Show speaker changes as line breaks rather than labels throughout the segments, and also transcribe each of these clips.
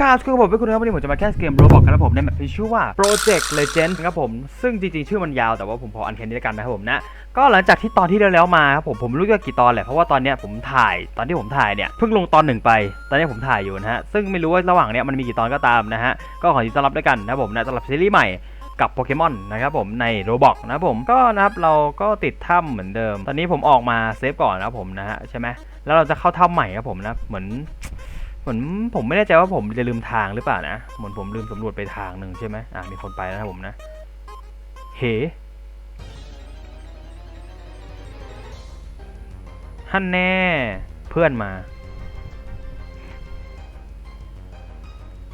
กราบคือผมเป็นคุณครับวันนี้ผมจะมาแคสเกมโรบอกครับผมในแมปที่ชื่อว่า Project Legend ครับผม ซึ่งจริงๆ ชื่อมันยาวแต่ว่าผมพออันแคนนี้แล้วกันนะครับผมนะ ก็หลังจากที่ตอนที่แล้วๆมาครับผมผมรู้จะกี่ตอนแหละเพราะว่าตอนเนี้ยผมถ่ายตอนที่ผมถ่ายเนี่ยเพิ่งลงตอนหนึ่งไปตอนนี้ผมถ่ายอยู่นะฮะซึ่งไม่รู้ว่าระหว่างเนี้ยมันมีกี่ตอนก็ตามนะฮะก็ขอยินดีต้อนรับด้วยกันนะครับผมนะสำหรับซีรีส์ใหม่กับโปเกมอนนะครับผมในโรบอกนะครับผมก็นะครับเราก็ติดถ้ำเหมือนเดิม ตอนนี้ผมออกมาเซฟก่อนนะผมนะฮะใช่ไหมแล้วเราจะเข้าถ้ำใหม่ครับผมนะเหมือน เหมือนผมไม่แน่ใจว่าผมจะลืมทางหรือเปล่านะ เหมือนผมลืมสำรวจไปทางหนึ่งใช่ไหมอะมีคนไปนะครับผมนะ เฮฮันแน่เพื่อนมา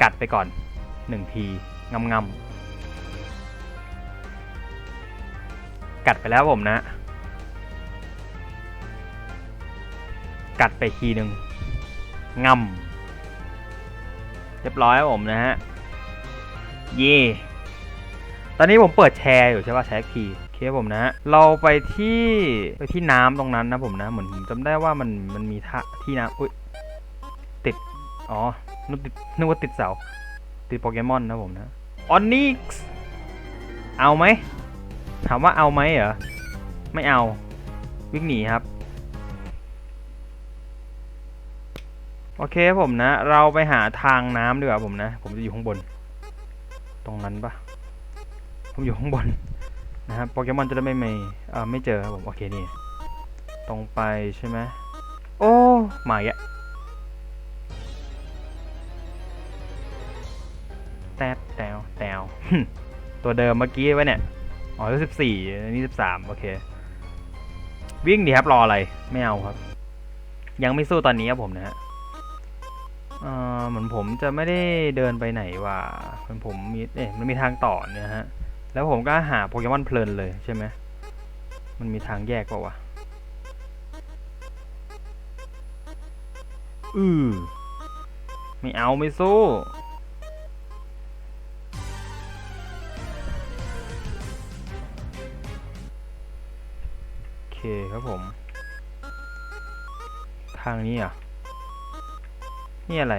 กัดไปก่อนหนึ่งทีงำงำกัดไปแล้วผมนะ กัดไปทีหนึ่งงำ รียบร้อยครับผมนะฮะเย่ตอนนี้ผมเปิดแชร์อยู่ใช่ป่ะแชร์คีโอเคผมนะฮะเราไปที่ไปที่น้ำตรงนั้นนะผมนะเหมือนผมจำได้ว่ามันมันมีท่าที่น้ำอุ้ยติดอ๋อนึกติดนึกว่าติดเสาติดโปเกมอนนะผมนะออนนิกส์เอาไหมถามว่าเอาไหมเหรอไม่เอาวิ่งหนีครับ โอเคผมนะ เราไปหาทางน้ำดีกว่าผมนะ ผมจะอยู่ข้างบน ตรงนั้นปะผมอยู่ข้างบนนะครับโปเกมอนจะได้ไม่ไม่เอ่อไม่เจอครับผม โอเคนี่ ตรงไปใช่ไหมโอ้มาอีกอะแตบแตวแตวตัวเดิมเมื่อกี้ไว้เนี่ย อ๋อสิบสี่นี่สิบสามโอเค วิ่งดีครับรออะไร ไม่เอาครับ ยังไม่สู้ตอนนี้ครับผมนะฮะ เอ่อเหมือนผมจะไม่ได้เดินไปไหนว่าเหมือนผมมีเอ๊ะมันมีทางต่อเนี่ยฮะ แล้วผมก็หาโปเกมอนเพลินเลยใช่ไหมมันมีทางแยกเปล่าวะอือไม่เอาไม่สู้โอเคครับผม ทางนี้อะ นี่อะไร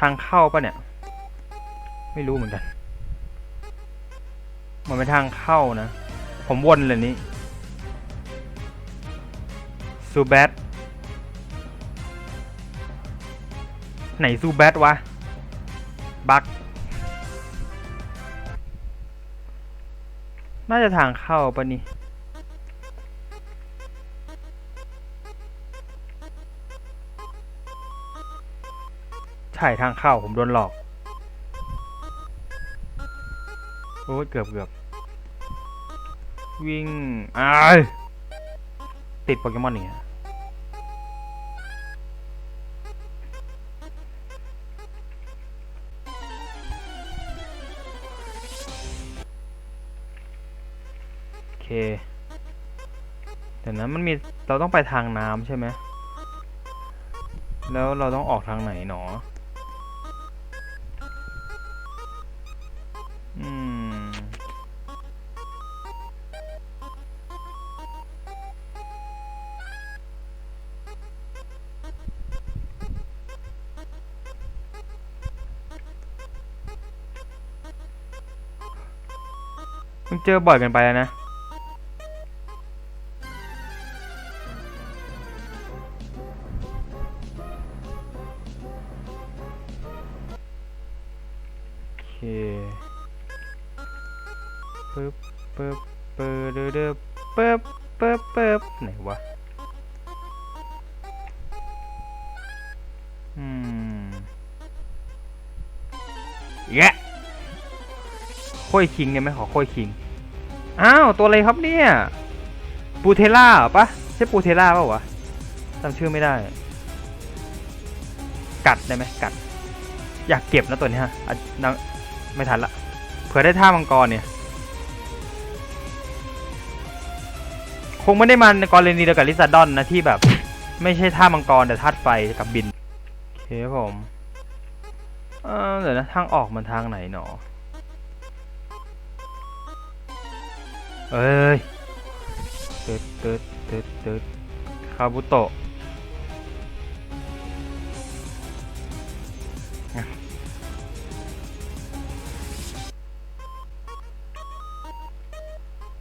ทางเข้าปะเนี่ย ไม่รู้เหมือนกัน มันเป็นทางเข้านะ ผมวนเลยนี้ซูแบทไหนซูแบทวะ บักน่าจะทางเข้าปะนี่ ใช่ทางเข้าผมโดนหลอก โอ้ยเกือบเกือบวิ่งอ้ายติดโปเกมอนอย่างเงี้ยโอเคเดี๋ยวนั้นมันมีเราต้องไปทางน้ำใช่ไหมแล้วเราต้องออกทางไหนหนอ มึงเจอบ่อยเกันไปแล้วนะ โอเคปึ๊บปึ๊บปึ๊บเด้อเด้อปึ๊บปึ๊บปึ๊บไหนวะ โค่อยคิงเนี่ยไหมขอโค่อยคิง อ้าว ตัวอะไรครับเนี่ยปูเทล่าปะใช่ปูเทล่าปล่าวะจำชื่อไม่ได้ กัดได้ไหมกัด อยากเก็บนะตัวนี้ยอะนังไม่ทันละเผื่อได้ท่ามังกรเนี่ย คงไม่ได้มันในกรณีเดียวกับลิซาดอนนะที่แบบ ไม่ใช่ท่ามังกรแต่ธาตุไฟกับบินโอเคครับผมเออเดี๋ยวนะทางออกมันทางไหนหนอ เอ้ยตึดตึดตึดตึดคาบุโตะ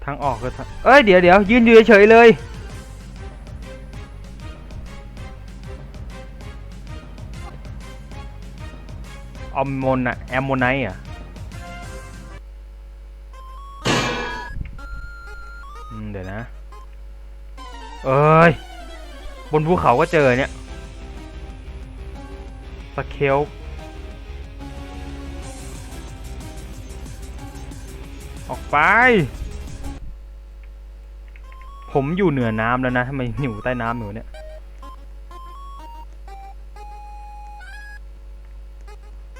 ทางออกก็ทางเอ้ย เดี๋ยวเดี๋ยวยืนอยู่เฉยเลย อมมอนอะแอมโมไนอะ เอ้ย บนภูเขาก็เจอเนี่ยสเคลออกไป ผมอยู่เหนือน้ำแล้วนะทำไมอยู่ใต้น้ำอยู่เนี่ย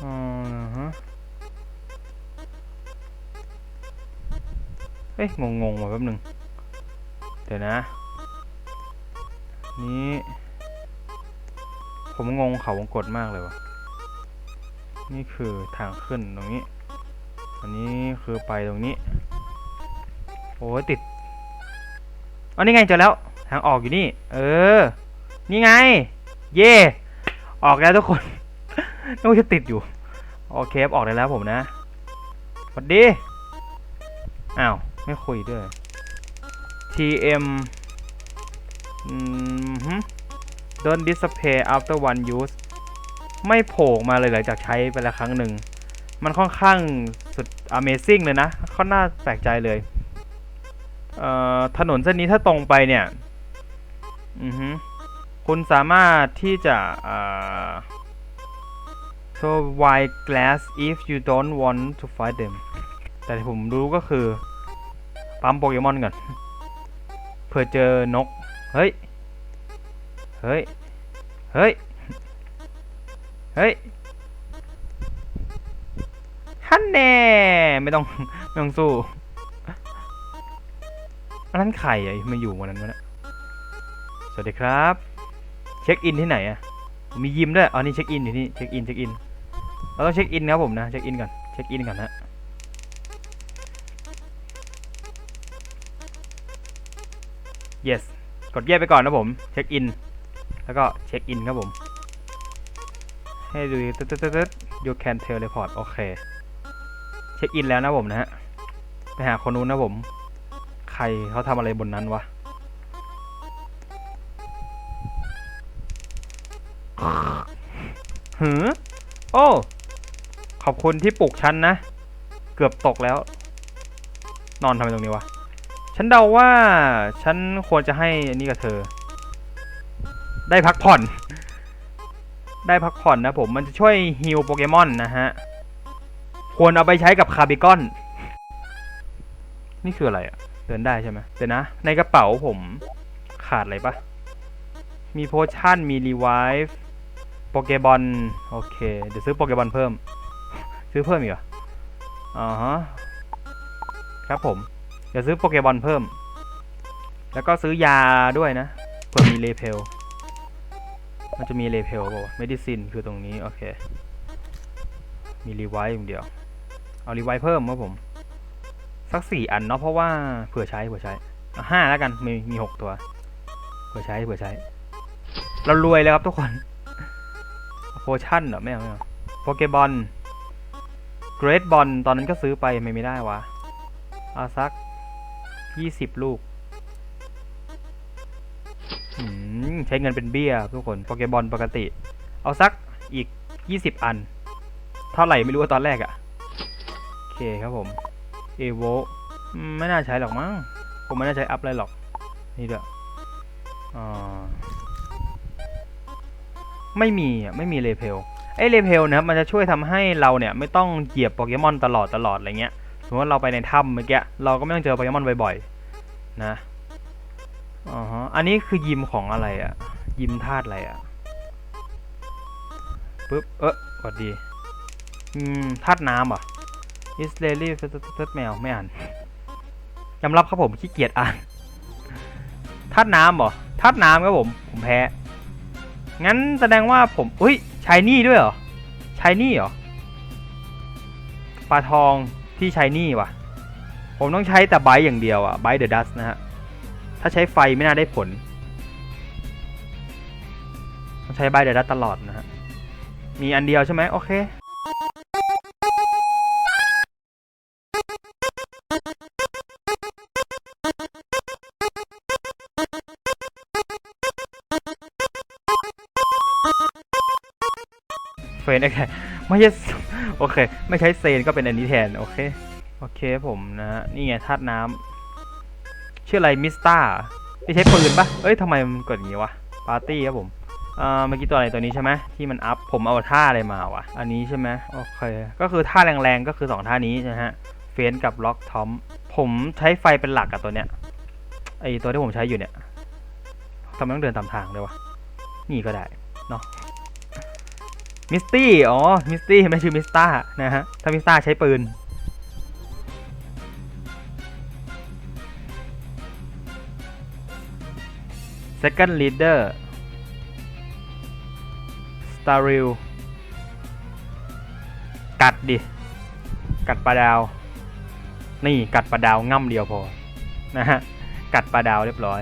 อ๋อฮะเฮ้ย งงๆมาแป๊บหนึง เดี๋ยวนะ นี้ ผมงงเขาวงกดมากเลยวะนี่คือทางขึ้นตรงนี้ อันนี้คือไปตรงนี้ โอ้ยติดอ๋อนี่ไงเจอแล้ว ทางออกอยู่นี่ เออ นี่ไง เย่ออกแล้วทุกคนนึกว่าจะติดอยู่ โอเคออกได้แล้วผมนะสวัสดี อ้าว ไม่คุยด้วย TM อืม ฮึ Don't display after one use ไม่โผล่มาเลยหลังจากใช้ไปแล้วครั้งหนึ่ง มันค่อนข้างสุด Amazing เลยนะ ค่อนน่าแปลกใจเลย เอ่อ ถนนเส้นนี้ถ้าตรงไปเนี่ย อือฮึ คุณสามารถที่จะอ่า so wide glass if you don't want to fight them แต่ที่ผมรู้ก็คือ ปั๊มโปเกมอนก่อนเผื่อเจอนก เฮ้ย เฮ้ย เฮ้ย เฮ้ยฮันแน่ไม่ต้องไม่ต้องสู้อันนั้นใครอะมาอยู่วันนั้นวะนี่ยสวัสดีครับ เช็คอินที่ไหนอะมียิมด้วยอ๋อนี่เช็คอินอยู่นี่เช็คอินเช็คอินเราต้องเช็คอินครับผมนะเช็คอินก่อนเช็คอินก่อนนะ yes กดเย่ไปก่อนนะผมเช็คอิน แล้วก็เช็คอินครับผม ให้ดูตึ๊ดตึ๊ดตึ๊ดตึ๊ด you can teleport โอเค เช็คอินแล้วนะผมนะฮะ ไปหาคนนู้นนะผม ใครเขาทำอะไรบนนั้นวะหือโอ้ ขอบคุณที่ปลุกฉันนะ เกือบตกแล้ว นอนทำไมตรงนี้วะ ฉันเดาว่า ฉันควรจะให้อันนี้กับเธอ ได้พักผ่อน ได้พักผ่อนนะผมมันจะช่วยฮิลโปเกมอนนะฮะ ควรเอาไปใช้กับคาร์บิกอน นี่คืออะไรอะเดินได้ใช่ไหมเดี๋ยวนะ ในกระเป๋าผมขาดอะไรปะมีโพชั่น มีรีไวฟ์โปเกบอลโอเค เดี๋ยวซื้อโปเกบอลเพิ่ม ซื้อเพิ่มอีกเหรออ๋อฮะครับผมเดี๋ยวซื้อโปเกบอลเพิ่ม แล้วก็ซื้อยาด้วยนะเผื่อมีเลเพล มันจะมีเลเพลป่าเมดิซินคือตรงนี้ โอเค มีรีไวท์อย่างเดียว เอารีไวท์เพิ่มครับผม สักสี่อันเนาะเพราะว่าเผื่อใช้เผื่อใช้ห้าแล้วกันมีมีหกตัว เผื่อใช้เผื่อใช้ เรารวยแล้วครับทุกคนโพชั่นเหรอไม่เอาไม่เอาโปเกบอลเกรดบอลตอนนั้นก็ซื้อไปไม่ไม่ได้วะเอาสักยี่สิบลูกอืม ใช้เงินเป็นเบี้ยทุกคนโปเกบอลปกติ เอาสักอีกยี่สิบอัน เท่าไหร่ไม่รู้ว่าตอนแรกอะโอเคครับผม เอโวไม่น่าใช้หรอกมั้ง ผมไม่น่าใช้อัพอะไรหรอก นี่เด้วยอ่าไม่มีอะไม่มีเลเพลไอเลเพลนะครับมันจะช่วยทำให้เราเนี่ยไม่ต้องเหยียบโปเกมอนตลอดตลอดอะไรเงี้ยสมมติว่าเราไปในถ้ำเมื่อกี้เราก็ไม่ต้องเจอโปเกมอนบ่อยๆนะ อ๋อฮะอันนี้คือยิมของอะไรอะ่ะยิมธาตุอะไรอะ่ะปึ๊บ เออสวัสดี อืมธาตุน้ำเหรอะ is daily ตัดแมวไม่อ่านยอมรับครับผมขี้เกียจอ่านธาตุน้ำเหรอธาตุน้ำครับผม ผมแพ้ งั้นแสดงว่าผมอุ้ยชายนี่ด้วยเหรอชายนี่เหรอ ปลาทองที่ใช้นี่ว่ะ ผมต้องใช้แต่ไบต์อย่างเดียวอะไบต์เดอะดัสนะฮะ ถ้าใช้ไฟไม่น่าได้ผล ต้องใช้ใบเดดัตตลอดนะฮะ มีอันเดียวใช่ไหมโอเคเฟนโอเคไม่ใช่โอเค ไม่ใช้เซนก็เป็นอันนี้แทน โอเค โอเคผมนะ นี่ไงธาตุน้ำ ชื่ออะไรมิสตาที่ใช้ปืนปะเอ้ยทำไมมันกดอย่างงี้วะ ปาร์ตี้ครับผมอ่าเมื่อกี้ตัวอะไรตัวนี้ใช่ไหมที่มันอัพผมเอาท่าอะไรมาวะอันนี้ใช่ไหมโอเค ก็คือท่าแรงๆก็คือสองท่านี้นะฮะเฟนกับล็อกทอมผมใช้ไฟเป็นหลักกับตัวเนี้ยไอตัวที่ผมใช้อยู่เนี่ยทำไมต้องเดินตามทางด้วยวะนี่ก็ได้เนาะมิสตี้อ๋อมิสตี้ไม่ชื่อมิสตานะฮะถ้ามิสตาใช้ปืน second leader star r e l กัดดิ กัดปลาดาว นี่กัดปลาดาวง่ำเดียวพอ นะฮะ กัดปลาดาวเรียบร้อย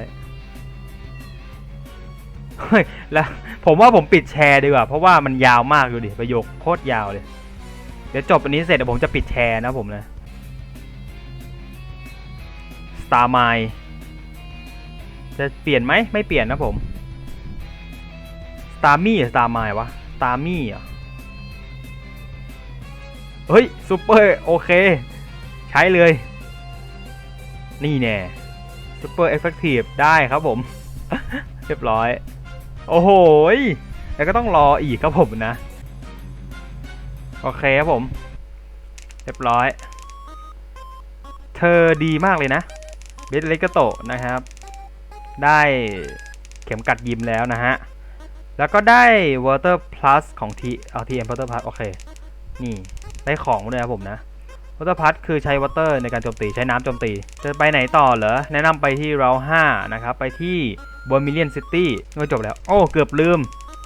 เฮ้ย แล้วผมว่าผมปิดแชร์ดีกว่า เพราะว่ามันยาวมากดูดิ ประโยคโคตรยาวเลย เดี๋ยวจบอันนี้เสร็จเดี๋ยวผมจะปิดแชร์นะผมนะ Star m i จะเปลี่ยนไหมไม่เปลี่ยนนะผม Star m y Star m i วะ Star m y อะเฮ้ยซูเปอร์โอเค ใช้เลย นี่แน่ซูเปอร์เอฟเฟกตีฟได้ครับผม เรียบร้อย โอ้โหแล้วก็ต้องรออีกครับผมนะ โอเคครับผม เรียบร้อย เธอดีมากเลยนะเบสเลกโตนะครับ ได้เข็มกัดยิมแล้วนะฮะ แล้วก็ได้ Water Plus ของ T เอา TM Water Plus โอเค นี่ ได้ของด้วยครับผมนะ Water Plus คือใช้ Water ในการโจมตีใช้น้ำโจมตี จะไปไหนต่อเหรอ แนะนำไปที่เรา5นะครับ ไปที่บนมิเลียนซิตี้ก็จบแล้ว โอ้ เกือบลืม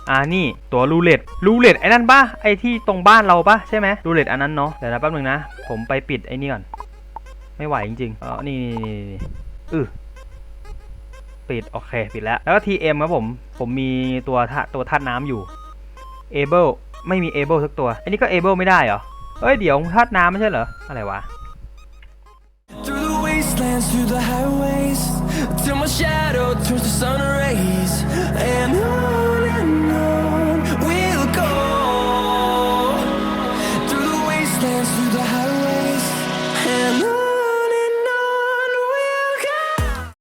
อ่านี่ตัวรูเล็ตรูเล็ตไอ้นั่นปะไอ้ที่ตรงบ้านเราปะใช่ไหมรูเล็ตอันนั้นเนาะเดี๋ยวนะแป๊บนึงนะ ผมไปปิดไอ้นี่ก่อน ไม่ไหวจริงๆเออนี่นี่นี่นี่อือิด โอเค ปิดแล้ว แล้วก็ TM ครับผม ผมมีตัวตัวธาตุน้ำอยู่ Able ไม่มี Able สักตัว อันนี้ก็ Able ไม่ได้เหรอ เฮ้ย เดี๋ยวธาตุน้ำไม่ใช่เหรอ อะไรวะ